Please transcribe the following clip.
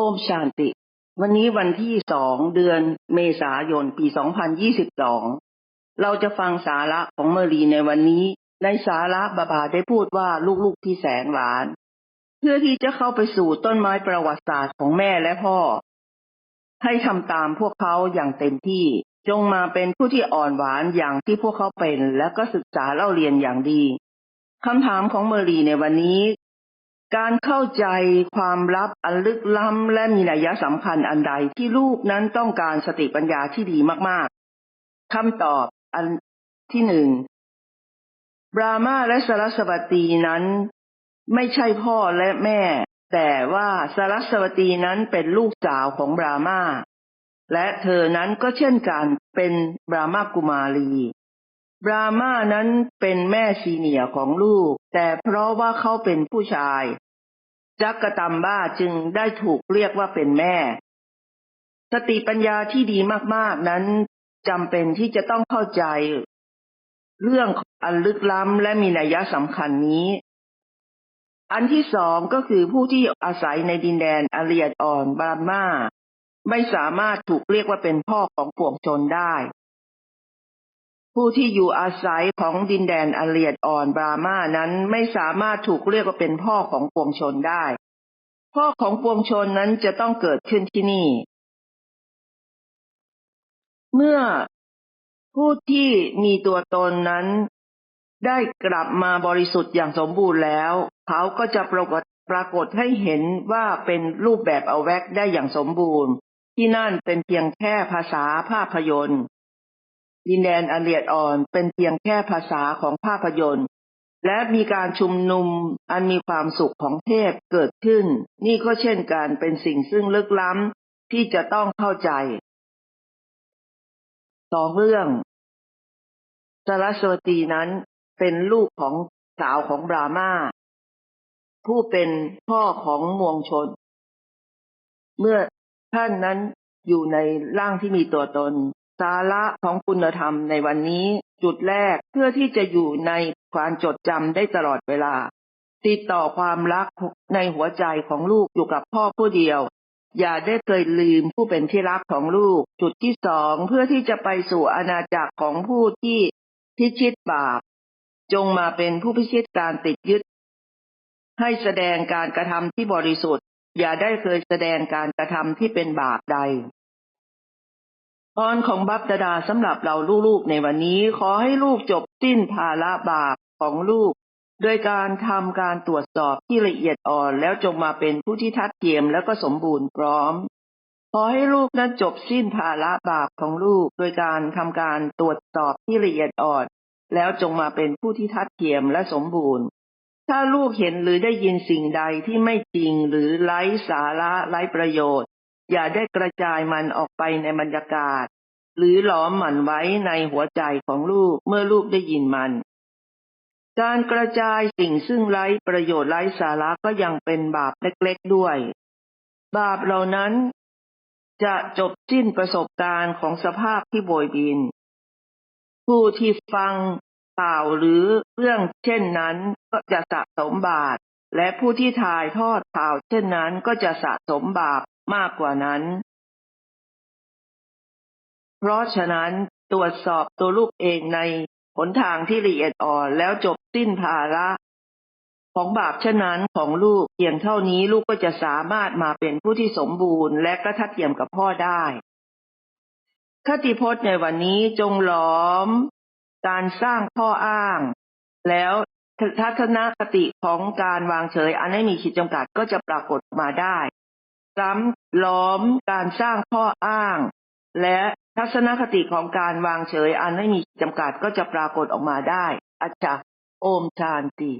โอมชานติ วันนี้วันที่สองเดือนเมษายนปี 2022 เราจะฟังสาระของเมอรีในวันนี้ ในสาระบาบาได้พูดว่าลูกๆที่แสนหวาน เพื่อที่จะเข้าไปสู่ต้นไม้ประวัติศาสตร์ของแม่และพ่อ ให้ทำตามพวกเขาอย่างเต็มที่ จงมาเป็นผู้ที่อ่อนหวานอย่างที่พวกเขาเป็น และก็ศึกษาเล่าเรียนอย่างดีคำถามของเมอรีในวันนี้ การเข้าใจความลับอันลึกล้ำและมีนัยสำคัญอันใดที่ลูกนั้นต้องการสติปัญญาที่ดีมากๆคำตอบอันที่หนึ่งบรามาและสรสวตีนั้น ไม่ใช่พ่อและแม่ แต่ว่าสรสวตีนั้นเป็นลูกสาวของบรามาและเธอนั้นก็เช่นกันเป็นบรามากุมารีบรามานั้นเป็นแม่ซีเนียร์ของลูก แต่เพราะว่าเขาเป็นผู้ชาย จักกะตัมบ้าจึงได้ถูกเรียกว่าเป็นแม่ สติปัญญาที่ดีมากๆนั้นจำเป็นที่จะต้องเข้าใจ เรื่องอันลึกล้ำและมีนัยสำคัญนี้ อันที่สองก็คือผู้ที่อาศัยในดินแดนอาเรียดอ่อนบารมาไม่สามารถถูกเรียกว่าเป็นพ่อของปวงชนได้ ผู้ที่อยู่อาศัยของดินแดนอเรียดอ่อนบรามานั้นไม่สามารถถูกเรียกว่าเป็นพ่อของปวงชนได้ พ่อของปวงชนนั้นจะต้องเกิดขึ้นที่นี่ เมื่อผู้ที่มีตัวตนนั้น ได้กลับมาบริสุทธิ์อย่างสมบูรณ์แล้ว เขาก็จะปรากฏปรากฏให้เห็นว่าเป็นรูปแบบเอาแวกได้อย่างสมบูรณ์ ที่นั่นเป็นเพียงแค่ภาษาภาพยนตร์ ดินแดนอันเลียดอ่อนเป็นเพียงแค่ภาษาของภาพยนตร์ และมีการชุมนุมอันมีความสุขของเทพเกิดขึ้น นี่ก็เช่นกันเป็นสิ่งซึ่งลึกล้ำที่จะต้องเข้าใจสองเรื่องสารสวตีนั้นเป็นลูกของสาวของบรามาผู้เป็นพ่อของมวงชน เมื่อท่านนั้นอยู่ในร่างที่มีตัวตน สาระของคุณธรรมในวันนี้ จุดแรกเพื่อที่จะอยู่ในความจดจำได้ตลอดเวลา ติดต่อความรักในหัวใจของลูกอยู่กับพ่อผู้เดียว อย่าได้เคยลืมผู้เป็นที่รักของลูก จุดที่สองเพื่อที่จะไปสู่อาณาจักรของผู้ที่พิชิตบาป จงมาเป็นผู้พิชิตการติดยึด ให้แสดงการกระทำที่บริสุทธิ์ อย่าได้เคยแสดงการกระทำที่เป็นบาปใด พรของบัพดาดาสำหรับเราลูกๆในวันนี้ขอให้ลูกจบสิ้นภาระบาปของลูก โดยการทำการตรวจสอบที่ละเอียดอ่อนแล้วจงมาเป็นผู้ที่ทัดเทียมแล้วก็สมบูรณ์พร้อม ขอให้ลูกนั้นจบสิ้นภาระบาปของลูก โดยการทำการตรวจสอบที่ละเอียดอ่อน แล้วจงมาเป็นผู้ที่ทัดเทียมและสมบูรณ์ ถ้าลูกเห็นหรือได้ยินสิ่งใดที่ไม่จริงหรือไร้สาระไร้ประโยชน์ อย่าได้กระจายมันออกไปในบรรยากาศ หรือหลอมมันไว้ในหัวใจของลูกเมื่อลูกได้ยินมัน การกระจายสิ่งซึ่งไร้ประโยชน์ไร้สาระก็ยังเป็นบาปเล็กๆด้วย บาปเหล่านั้น จะจบสิ้นประสบการณ์ของสภาพที่โบยบิน ผู้ที่ฟังข่าวหรือเรื่องเช่นนั้นก็จะสะสมบาปและผู้ที่ถ่ายทอดข่าวเช่นนั้นก็จะสะสมบาป มากกว่านั้น เพราะฉะนั้นตรวจสอบตัวลูกเองในหนทางที่ละเอียดอ่อนแล้วจบสิ้นภาระของบาปเช่นนั้นของลูกเพียงเท่านี้ลูกก็จะสามารถมาเป็นผู้ที่สมบูรณ์ และก็ทัดเทียมกับพ่อได้คติพจน์ในวันนี้จงหลอม การสร้างข้ออ้าง แล้วทัศนคติของการวางเฉยอันไม่มีขีดจำกัดก็จะปรากฏมาได้ ซ้ำล้อมการสร้างข้ออ้าง และทัศนคติของการวางเฉยอันไม่มีจำกัดก็จะปรากฏออกมาได้อาจารย์โอมชานติ